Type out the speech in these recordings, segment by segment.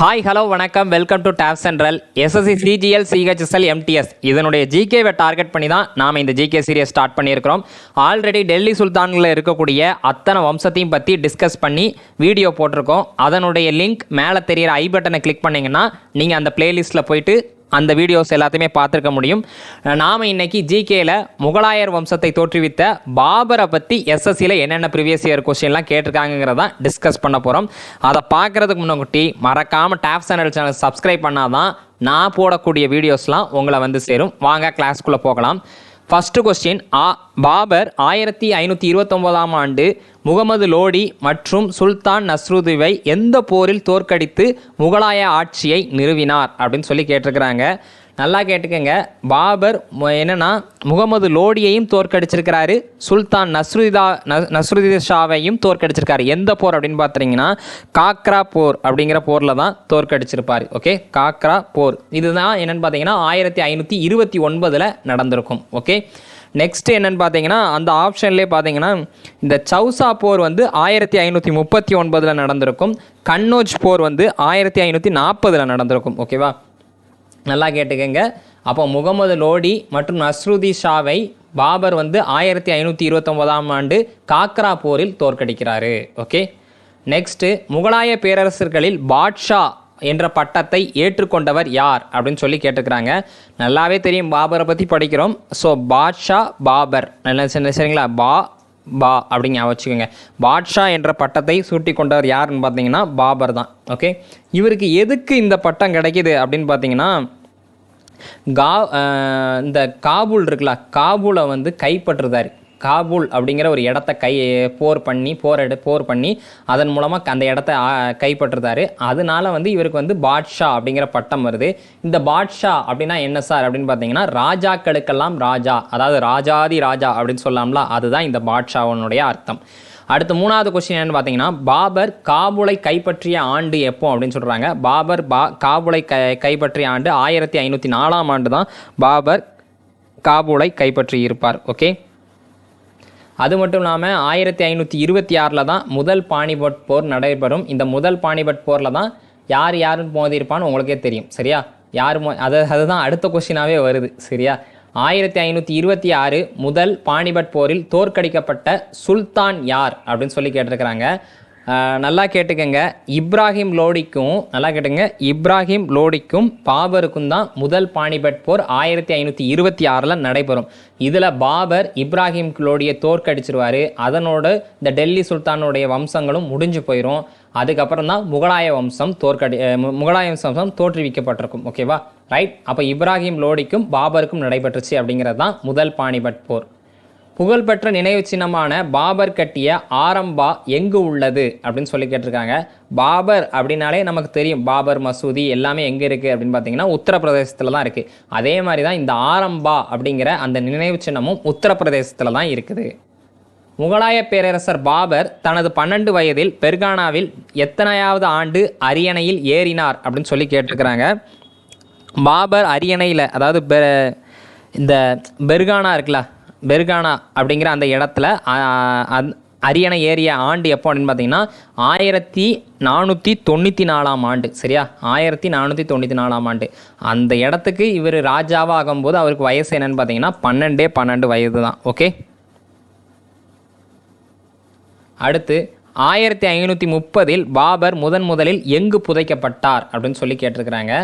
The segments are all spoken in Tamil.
ஹாய் ஹலோ வணக்கம். Welcome to tab central SSC CGL CHSL MTS இதனுடைய ஜிகேவை டார்கெட் பண்ணி தான் நாம் இந்த ஜிகே சீரியஸ் ஸ்டார்ட் பண்ணியிருக்கிறோம். ஆல்ரெடி டெல்லி சுல்தான்களில் இருக்கக்கூடிய அத்தனை வம்சத்தையும் பற்றி டிஸ்கஸ் பண்ணி வீடியோ போட்டிருக்கோம். அதனுடைய லிங்க் மேலே தெரியிற ஐ பட்டனை கிளிக் பண்ணிங்கன்னா நீங்கள் அந்த பிளேலிஸ்ட்டில் போயிட்டு அந்த வீடியோஸ் எல்லாத்தையுமே பார்த்துருக்க முடியும். நாம் இன்னைக்கு ஜிகேயில் முகலாயர் வம்சத்தை தோற்றுவித்த பாபரை பற்றி எஸ்எஸ்சியில் என்னென்ன ப்ரீவியஸ் இயர் கொஸ்டின்லாம் கேட்டிருக்காங்கிறத டிஸ்கஸ் பண்ண போகிறோம் அதை பார்க்குறதுக்கு முன்னாடி மறக்காமல் டேப் சேனல் சேனல் சப்ஸ்கிரைப் பண்ணாதான் நான் போடக்கூடிய வீடியோஸ்லாம் உங்களை வந்து சேரும். வாங்க கிளாஸ்க்குள்ளே போகலாம். ஃபஸ்ட்டு கொஸ்டின் ஆ பாபர் ஆயிரத்தி ஐநூற்றி இருபத்தொம்போதாம் ஆண்டு முகமது லோடி மற்றும் சுல்தான் நஸ்ருதுவை எந்த போரில் தோற்கடித்து முகலாய ஆட்சியை நிறுவினார் அப்படின்னு சொல்லி கேட்டிருக்கிறாங்க. நல்லா கேட்டுக்கங்க. பாபர் மு- முகமது லோடியையும் தோற்கடிச்சிருக்கிறாரு. சுல்தான் நஸ்ருதா ந- நஸ்ருதி ஷாவையும் தோற்கடிச்சிருக்காரு. எந்த போர் அப்படின்னு பார்த்தீங்கன்னா காக்ரா போர் அப்படிங்கிற போரில் தான் தோற்கடிச்சிருப்பார். ஓகே? காக்ரா போர். இதுதான் என்னென்னு பார்த்தீங்கன்னா ஆயிரத்தி ஐநூற்றி இருபத்தி ஒன்பதில் நடந்திருக்கும். ஓகே? நெக்ஸ்ட் என்னென்னு பார்த்தீங்கன்னா அந்த ஆப்ஷன்லேயே பார்த்தீங்கன்னா இந்த சௌசா போர் வந்து ஆயிரத்தி ஐநூற்றி முப்பத்தி ஒன்பதில் நடந்திருக்கும். கன்னோஜ் போர் வந்து ஆயிரத்தி ஐநூற்றி நாற்பதில் நடந்திருக்கும். ஓகேவா? நல்லா கேட்டுக்கங்க. அப்போ முகமது லோடி மற்றும் நஸ்ருதி ஷாவை பாபர் வந்து ஆயிரத்தி ஐநூற்றி இருபத்தொம்போதாம் ஆண்டு காக்ரா போரில் தோற்கடிக்கிறாரு. ஓகே? நெக்ஸ்ட்டு முகலாய பேரரசர்களில் பாட்ஷா என்ற பட்டத்தை ஏற்றுக்கொண்டவர் யார் அப்படின்னு சொல்லி கேட்டுக்கிறாங்க. நல்லாவே தெரியும் பாபரை பற்றி படிக்கிறோம். ஸோ பாட்ஷா பாபர். நல்லா சரிங்களா? பா பா அப்படிங்க வச்சுக்கோங்க. பாட்ஷா என்ற பட்டத்தை சூட்டி கொண்டவர் யாருன்னு பார்த்தீங்கன்னா பாபர் தான். ஓகே? இவருக்கு எதுக்கு இந்த பட்டம் கிடைக்கிது அப்படின்னு பார்த்தீங்கன்னா கா இந்த காபூல் இருக்குல்ல காபூலை வந்து கைப்பற்றுதார் காபூல் அப்படிங்கிற ஒரு இடத்த கை போர் பண்ணி போர் எடு போர் பண்ணி அதன் மூலமாக அந்த இடத்த கைப்பற்றுறாரு கைப்பற்றுதாரு அதனால வந்து இவருக்கு வந்து பாட்ஷா அப்படிங்கிற பட்டம் வருது. இந்த பாட்ஷா அப்படின்னா என்ன சார் அப்படின்னு பார்த்தீங்கன்னா ராஜாக்களுக்கெல்லாம் ராஜா அதாவது ராஜாதி ராஜா அப்படின்னு சொல்லலாம்ல அதுதான் இந்த பாட்ஷாவனுடைய அர்த்தம். அடுத்து மூணாவது கொஸ்டின் என்னன்னு பார்த்தீங்கன்னா பாபர் காபூலை கைப்பற்றிய ஆண்டு எப்போ அப்படின்னு சொல்கிறாங்க பாபர் பா காபூலை கை கைப்பற்றிய ஆண்டு ஆயிரத்தி ஐநூற்றி நாலாம் ஆண்டு தான் பாபர் காபூலை கைப்பற்றி இருப்பார். ஓகே அது மட்டும் இல்லாமல் ஆயிரத்தி ஐநூற்றி இருபத்தி ஆறில் தான் முதல் பாணிபட் போர் நடைபெறும். இந்த முதல் பாணிபட் போரில் தான் யார் யாருன்னு மோதியிருப்பான்னு உங்களுக்கே தெரியும். சரியா? யார் மோ அது அதுதான் அடுத்த கொஸ்டினாகவே வருது. சரியா? ஆயிரத்தி ஐநூற்றி இருபத்தி ஆறு முதல் பானிபட் போரில் தோற்கடிக்கப்பட்ட சுல்தான் யார் அப்படின்னு சொல்லி கேட்டிருக்கிறாங்க. நல்லா கேட்டுக்கங்க. இப்ராஹிம் லோடிக்கும் நல்லா கேட்டுங்க இப்ராஹிம் லோடிக்கும் பாபருக்கும் தான் முதல் பாணிபட் போர் ஆயிரத்தி ஐநூற்றி இருபத்தி ஆறில் நடைபெறும். இதில் பாபர் இப்ராஹிம் லோடியை தோற்கடிச்சிருவார். அதனோடு இந்த டெல்லி சுல்தானுடைய வம்சங்களும் முடிஞ்சு போயிடும் அதுக்கப்புறம் தான் முகலாய வம்சம் தோற்கடி முகலாய வம்சம் தோற்றுவிக்கப்பட்டிருக்கும். ஓகேவா? ரைட் அப்போ இப்ராஹிம் லோடிக்கும் பாபருக்கும் நடைபெற்றுச்சு அப்படிங்கிறது தான் முதல் பாணிபட் போர். புகழ்பெற்ற நினைவு சின்னமான பாபர் கட்டிய ஆரம்பா எங்கு உள்ளது அப்படின்னு சொல்லி கேட்டிருக்காங்க. பாபர் அப்படின்னாலே நமக்கு தெரியும். பாபர் மசூதி எல்லாமே எங்கே இருக்குது அப்படின்னு பார்த்தீங்கன்னா உத்தரப்பிரதேசத்தில் தான் இருக்குது அதே மாதிரி தான் இந்த ஆரம்பா அப்படிங்கிற அந்த நினைவு சின்னமும் உத்தரப்பிரதேசத்தில் தான் இருக்குது. முகலாய பேரரசர் பாபர் தனது பன்னெண்டு வயதில் பெர்கானாவில் எத்தனையாவது ஆண்டு அரியணையில் ஏறினார் அப்படின்னு சொல்லி கேட்டிருக்கிறாங்க. பாபர் அரியணையில் அதாவது பெ- இந்த பெர்கானா இருக்குல்ல பெர்கானா அப்படிங்கிற அந்த இடத்துல அரியணை ஏறிய ஆண்டு எப்போ அப்படின்னு பார்த்தீங்கன்னா ஆயிரத்தி நானூற்றி தொண்ணூற்றி நாலாம் ஆண்டு சரியா? ஆயிரத்தி நானூற்றி தொண்ணூற்றி நாலாம் ஆண்டு. அந்த இடத்துக்கு இவர் ராஜாவாக ஆகும்போது அவருக்கு வயசு என்னன்னு பார்த்தீங்கன்னா பன்னெண்டே பன்னெண்டு வயது தான் ஓகே? அடுத்து ஆயிரத்தி ஐநூற்றி முப்பதில் பாபர் முதன் முதலில் எங்கு புதைக்கப்பட்டார் அப்படின்னு சொல்லி கேட்டிருக்கிறாங்க.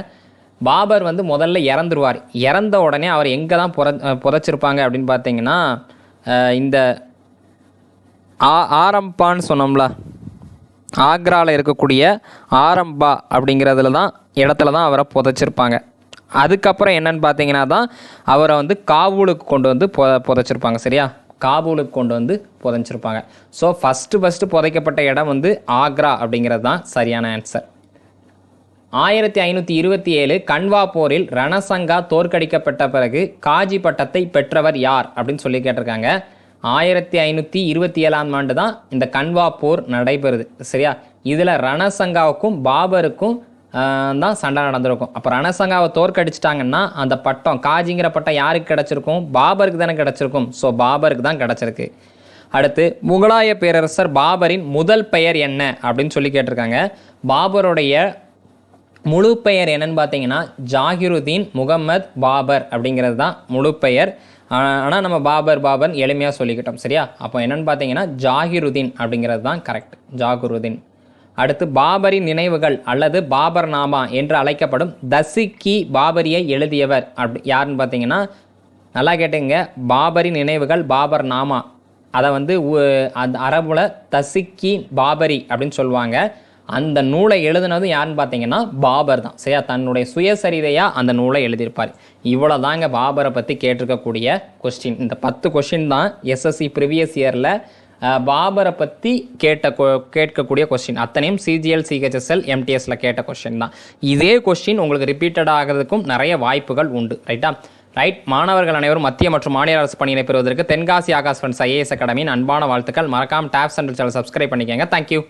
பாபர் வந்து முதல்ல இறந்துருவார். இறந்த உடனே அவர் எங்கே தான் புத புதைச்சிருப்பாங்க அப்படின்னு பார்த்தீங்கன்னா இந்த ஆ ஆரம்பான்னு சொன்னோம்ல ஆக்ராவில் இருக்கக்கூடிய ஆரம்பா அப்படிங்கிறதுல தான் இடத்துல தான் அவரை புதைச்சிருப்பாங்க. அதுக்கப்புறம் என்னன்னு பார்த்தீங்கன்னா தான் அவரை வந்து காபூலுக்கு கொண்டு வந்து புத புதைச்சிருப்பாங்க சரியா? காபூலுக்கு கொண்டு வந்து புதைச்சிருப்பாங்க ஸோ ஃபஸ்ட்டு ஃபஸ்ட்டு புதைக்கப்பட்ட இடம் வந்து ஆக்ரா அப்படிங்கிறது தான் சரியான ஆன்சர் ஆயிரத்தி ஐநூற்றி இருபத்தி ஏழு கன்வா போரில் ரணசங்கா தோற்கடிக்கப்பட்ட பிறகு காஜி பட்டத்தை பெற்றவர் யார் அப்படின்னு சொல்லி கேட்டிருக்காங்க. ஆயிரத்தி ஐநூற்றி இருபத்தி ஏழாம் ஆண்டு தான் இந்த கன்வா போர் நடைபெறுது. சரியா? இதில் ரணசங்காவுக்கும் பாபருக்கும் தான் சண்டை நடந்திருக்கும். அப்போ ரணசங்காவை தோற்கடிச்சிட்டாங்கன்னா அந்த பட்டம் காஜிங்கிற பட்டம் யாருக்கு கிடச்சிருக்கும்? பாபருக்கு தானே கிடச்சிருக்கும். ஸோ பாபருக்கு தான் கிடச்சிருக்கு. அடுத்து முகலாய பேரரசர் பாபரின் முதல் பெயர் என்ன அப்படின்னு சொல்லி கேட்டிருக்காங்க. பாபருடைய முழு பெயர் என்னன்னு பார்த்தீங்கன்னா ஜாகிருதீன் முகமது பாபர் அப்படிங்கிறது தான் முழு பெயர். ஆனால் நம்ம பாபர் பாபர் எளிமையாக சொல்லிக்கிட்டோம் சரியா? அப்போ என்னன்னு பார்த்தீங்கன்னா ஜாகிருதீன் அப்படிங்கிறது தான் கரெக்ட் ஜாகிருதீன். அடுத்து பாபரின் நினைவுகள் அல்லது பாபர் நாமா என்று அழைக்கப்படும் தசிக்கி பாபரியை எழுதியவர். அப்படி யாருன்னு பார்த்தீங்கன்னா நல்லா கேட்டுங்க பாபரின் நினைவுகள் பாபர் நாமா. அதை வந்து உ- அந்த அரபுல தசிக்கி பாபரி அப்படின்னு சொல்லுவாங்க. அந்த நூலை எழுதுனதும் யாருன்னு பார்த்தீங்கன்னா பாபர் தான். சரியா? தன்னுடைய சுயசரிதையாக அந்த நூலை எழுதியிருப்பார். இவ்வளோ தாங்க பாபரை பற்றி கேட்டிருக்கக்கூடிய கொஸ்டின் இந்த பத்து கொஸ்டின் தான் எஸ்எஸ்சி ப்ரிவியஸ் இயரில் பாபரை பற்றி கேட்ட கொ- கேட்கக்கூடிய கொஸ்டின் அத்தனையும் சிஜிஎல் சிஹெச்எஸ்எல் எம்டிஎஸில் கேட்ட கொஸ்டின் தான். இதே கொஸ்டின் உங்களுக்கு ரிப்பீட்டட் ஆகிறதுக்கும் நிறைய வாய்ப்புகள் உண்டு. ரைட்டா ரைட் மாணவர்கள் அனைவரும் மத்திய மற்றும் மாநில அரசு பணியினை பெறுவதற்கு தென்காசி ஆகாஷ் ஃபண்ட்ஸ் ஐஏஎஸ் அகாடமியின் அன்பான வாழ்த்துக்கள். மறக்காம டேப் சென்டர் சேனல் சப்ஸ்கிரைப் பண்ணிக்கோங்க. Thank you